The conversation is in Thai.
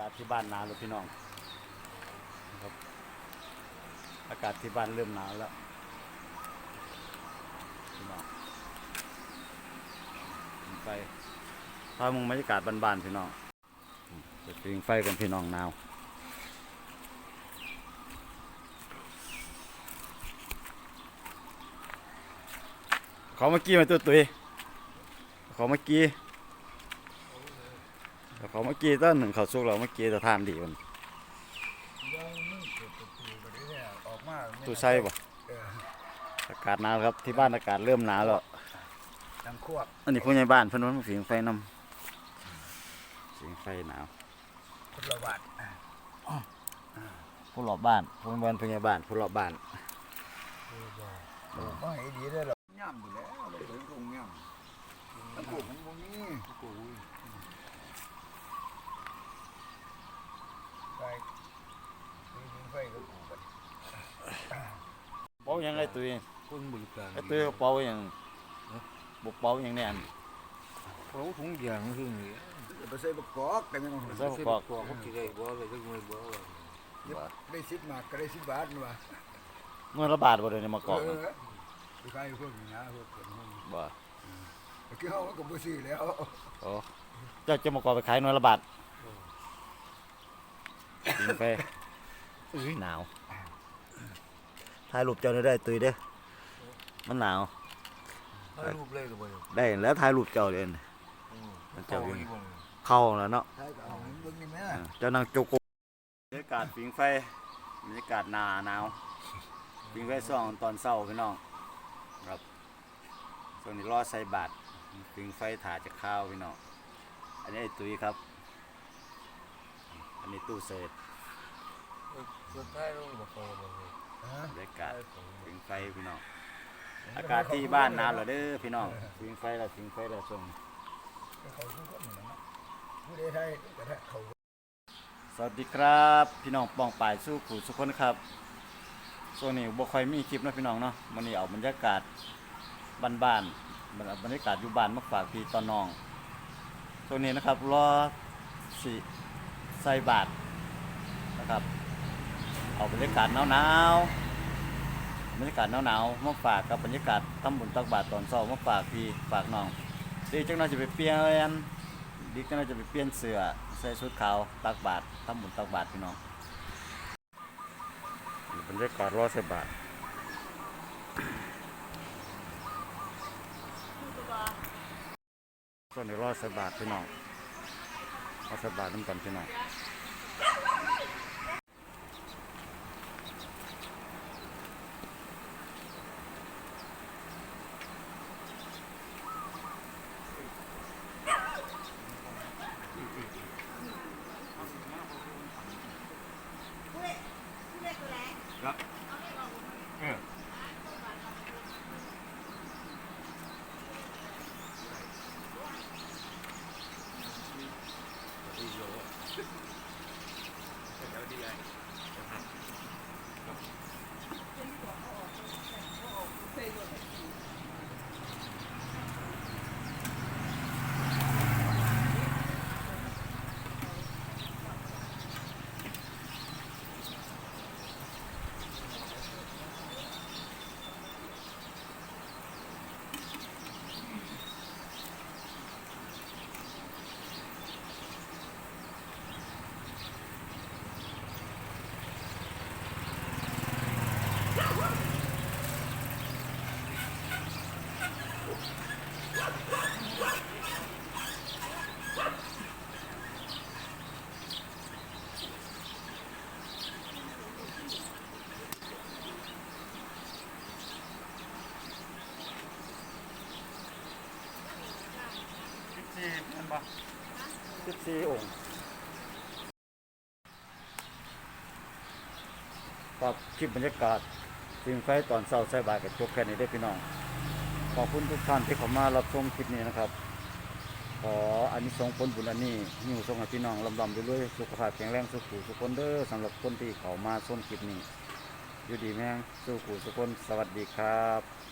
ากาศที่บ้านหนาวแล้วพี่น้องครับอากาศที่บ้านเริ่มหนาวแล้วพี่น้องไฟพามึงบรรยากาศบ้านๆพี่น้องเปิดผิงไฟกันพี่น้องหนาวเขาเมื่อกี้มาตัวตุยเขาเมื่อกี้ แต่เขาเมื่อกี้ต้นหนึ่งเขาสุกเราเมื่อกี้จะทานดีมันยังไม่เปิดประตูไปเลยเนี่ยออกมาไม่ตู้ใช่ปะเอออากาศหนาวครับที่บ้านอากาศเริ่มหนาวแล้วดังควบอันนี้ผู้ใหญ่บ้านเพิ่นว่ามาผิงไฟนำผิงไฟหนาวคนละบาทผู้รอบบ้านผู้ใหญ่บ้านผู้ใหญ่บ้านผู้รอบบ้าน เออบ่ให้ดีได้หรอกย่ำอยู่แล้วเลยถึงคงย่ำตะกูมันบ่มีตะกูไปมียิงไฟกับกูไป เป่า ยังไงตุ้ยคนบริการไอ้ตุ้ยเขาเป่ายังบุกเป่ายังแน่นเขาถุงยางซึ่งนี่ไปใส่บักกอกกันยังใส่บักกอกกอกเขาสิได้บ่อะไรก็ไม่บ่ว่าได้สิบบาทก็ได้สิบบาทนี่วะเมื่อระบาดบ่ได้มากอกเออไปขายพวกนี้นะพวกคนพวกนี้บ่เมื่อกี้เขาก็บ่ซื้อแล้วโอ้เจ้าจะมากอกไปขายหน่วยละบาทผิงไฟอุ้ยหนาว ถ่ายรูปเจ้าได้ตุ้ยเด้อมันหนาวให้รูปเลยหรือบ่ได้แล้วถ่ายรูปเจ้าเลยอืมมันเจ้าอยู่อีกบ่เข้าแล้วเนาะใช่ก็เอาเงินเบิ่งนี่แม่เจ้านางโจโกบรรยากาศผิงไฟบรรยากาศหนาหนาวผิงไฟส่องตอนเช้าพี่น้องครับช่วงนี้รอใส่บาตรผิงไฟถ่าจะข้าวพี่น้องอันนี้ไอ้ตุ้ยครับ อันนี้ตู้เศษสุดท้ายเราบ่เข้า บ่เลยฮะบรรยากาศผิงไฟพี่น้อง อากาศที่บ้านหนาวเหรอเด้อพี่น้องผิงไฟแล้วผิงไฟแล้วช่วงนี้เขาทุกคนนี่นะผู้ใดไทยก็ได้เขาสวัสดีครับ พี่น้องปองปายสู้ขู่สุกคนครับช่วงนี้บ่ค่อยมีคลิปเนาะพี่น้องเนาะมันนี้เอาบรรยากาศบ้านๆบรรบรรยากาศอยู่บ้านมาฝากพี่ตอนน้องช่วงนี้นะครับรอสิใส่บาทนะครับ เอาบรรยากาศหนาวๆบรรยากาศหนาวๆมาฝากกับบรรยากาศทำบุญตักบาตรตอนเช้ามาฝากพี่ฝากน้องดีจังน่าจะไปเปลี่ยนดีจังน่าจะไปเปลี่ยนเสื้อใส่ชุดขาวตักบาตรทำบุญตักบาตรพี่น้องบรรยากาศร้อใส่บาตรส่วนนี้รอใส่บาตรพี่น้องรอใส่บาตรน้ำกันพี่น้อง สิบสี่นั่นปะสิบสี่องค์ครับคลิปบรรยากาศสิ่งไฟตอนเช้าใส่บาตรกับจบแค่นี้ได้พี่น้อง ขอบคุณทุกท่านที่เข้ามารับชมคลิปนี้นะครับ ขออันนี้ส่งส์ผลบุญอันนี้หิวส่งให้พี่น้องลำลำด้วยๆสุขภาพแข็งแรงสุขุสุขคนเด้อสำหรับคนที่เข้ามาชมคลิปนี้ อยู่ดีแม่งสู้ขู่สุขคนสวัสดีครับ